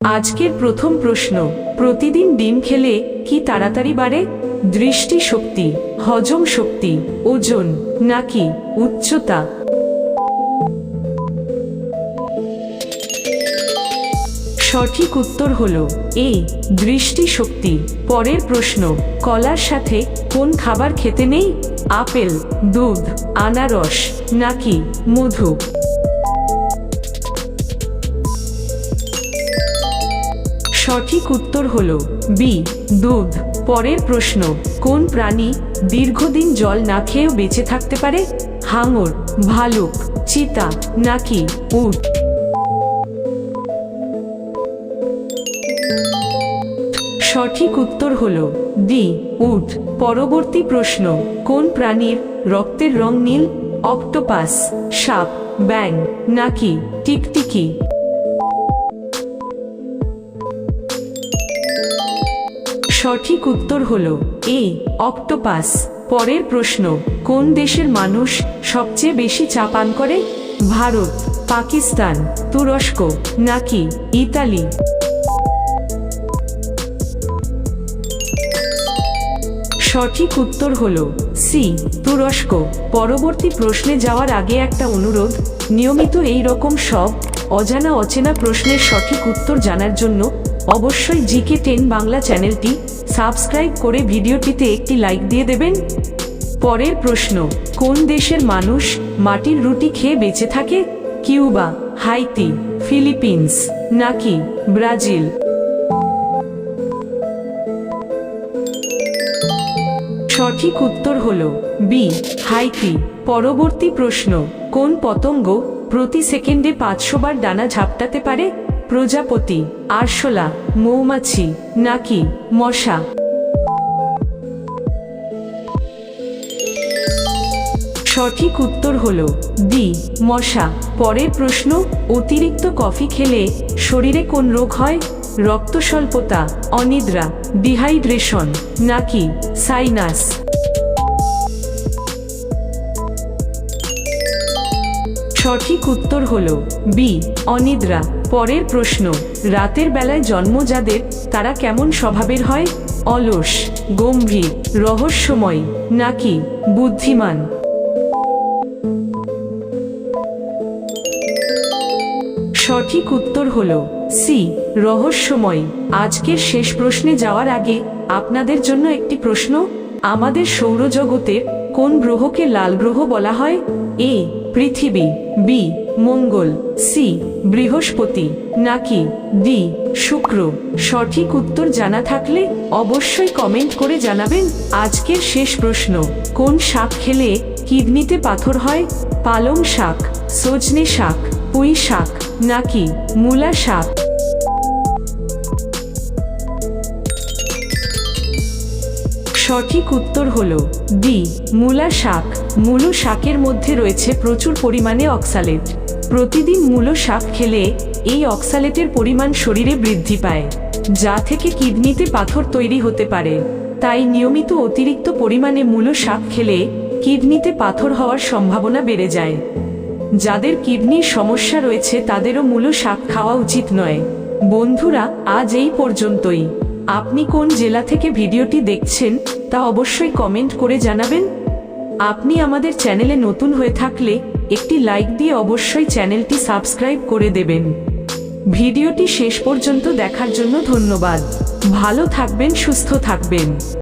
আজকের প্রথম প্রশ্ন, প্রতিদিন ডিম খেলে কি তাড়াতাড়ি বাড়ে? দৃষ্টি শক্তি, হজম শক্তি, ওজন, নাকি উচ্চতা? সঠিক উত্তর হল এ, দৃষ্টি শক্তি। পরের প্রশ্ন, কলার সাথে কোন খাবার খেতে নেই? আপেল, দুধ, আনারস, নাকি মধু? সঠিক উত্তর হল বি, দুধ। পরের প্রশ্ন, কোন প্রাণী দীর্ঘদিন জল না খেয়েও বেঁচে থাকতে পারে? হাঙর, ভালুক, চিতা নাকি উট? সঠিক উত্তর হল ডি, উট। পরবর্তী প্রশ্ন, কোন প্রাণীর রক্তের রং নীল? অক্টোপাস, সাপ ব্যাং নাকি টিকটিকি? সঠিক উত্তর হল এ, অক্টোপাস। পরের প্রশ্ন, কোন দেশের মানুষ সবচেয়ে বেশি চা পান করে? ভারত, পাকিস্তান, তুরস্ক, নাকি ইতালি? সঠিক উত্তর হল সি, তুরস্ক। পরবর্তী প্রশ্নে যাওয়ার আগে একটা অনুরোধ, নিয়মিত এই রকম সব অজানা অচেনা প্রশ্নের সঠিক উত্তর জানার জন্য অবশ্যই জিকে টেন বাংলা চ্যানেলটি সাবস্ক্রাইব করে ভিডিওটিতে একটি লাইক দিয়ে দেবেন। পরের প্রশ্ন, কোন দেশের মানুষ মাটির রুটি খেয়ে বেঁচে থাকে? কিউবা, হাইতি, ফিলিপিন্স, নাকি ব্রাজিল? সঠিক উত্তর হল বি, হাইতি। পরবর্তী প্রশ্ন, কোন পতঙ্গ প্রতি সেকেন্ডে পাঁচশো বার ডানা ঝাপটাতে পারে? প্রজাপতি, আরশোলা, মৌমাছি, নাকি মশা। সঠিক উত্তর হল ডি, মশা। পরের প্রশ্ন, অতিরিক্ত কফি খেলে শরীরে কোন রোগ হয়? রক্ত স্বল্পতা অনিদ্রা, ডিহাইড্রেশন, নাকি সাইনাস। সঠিক উত্তর হল বি, অনিদ্রা। পরের প্রশ্ন, রাতের বেলায় জন্ম যাদের, তারা কেমন স্বভাবের হয়? অলস, গম্ভীর, রহস্যময়, নাকি বুদ্ধিমান? সঠিক উত্তর হল সি, রহস্যময়। আজকের শেষ প্রশ্নে যাওয়ার আগে আপনাদের জন্য একটি প্রশ্ন। আমাদের সৌরজগতের কোন গ্রহকে লাল গ্রহ বলা হয়? এ পৃথিবী, বি, মঙ্গল, সি, বৃহস্পতি, নাকি ডি, শুক্র? সঠিক উত্তর জানা থাকলে অবশ্যই কমেন্ট করে জানাবেন আজকের শেষ প্রশ্ন। কোন শাক খেলে কিডনিতে পাথর হয়? পালং শাক, সজনে শাক, পুঁই শাক, নাকি মূলা শাক? সঠিক উত্তর হল ডি, মূলা শাক। মূলো শাকের মধ্যে রয়েছে প্রচুর পরিমাণে অক্সালেট। প্রতিদিন মূলো শাক খেলে এই অক্সালেটের পরিমাণ শরীরে বৃদ্ধি পায়, যা থেকে কিডনিতে পাথর তৈরি হতে পারে। তাই নিয়মিত অতিরিক্ত পরিমাণে মূলো শাক খেলে কিডনিতে পাথর হওয়ার সম্ভাবনা বেড়ে যায়। যাদের কিডনির সমস্যা রয়েছে তাদেরও মূলো শাক খাওয়া উচিত নয়। বন্ধুরা, আজ এই পর্যন্তই। আপনি কোন জেলা থেকে ভিডিওটি দেখছেন, তা অবশ্যই কমেন্ট করে জানাবেন। আপনি আমাদের চ্যানেলে নতুন হয়ে থাকলে, একটি লাইক দিয়ে অবশ্যই চ্যানেলটি সাবস্ক্রাইব করে দেবেন। ভিডিওটি শেষ পর্যন্ত দেখার জন্য ধন্যবাদ। ভালো থাকবেন, সুস্থ থাকবেন।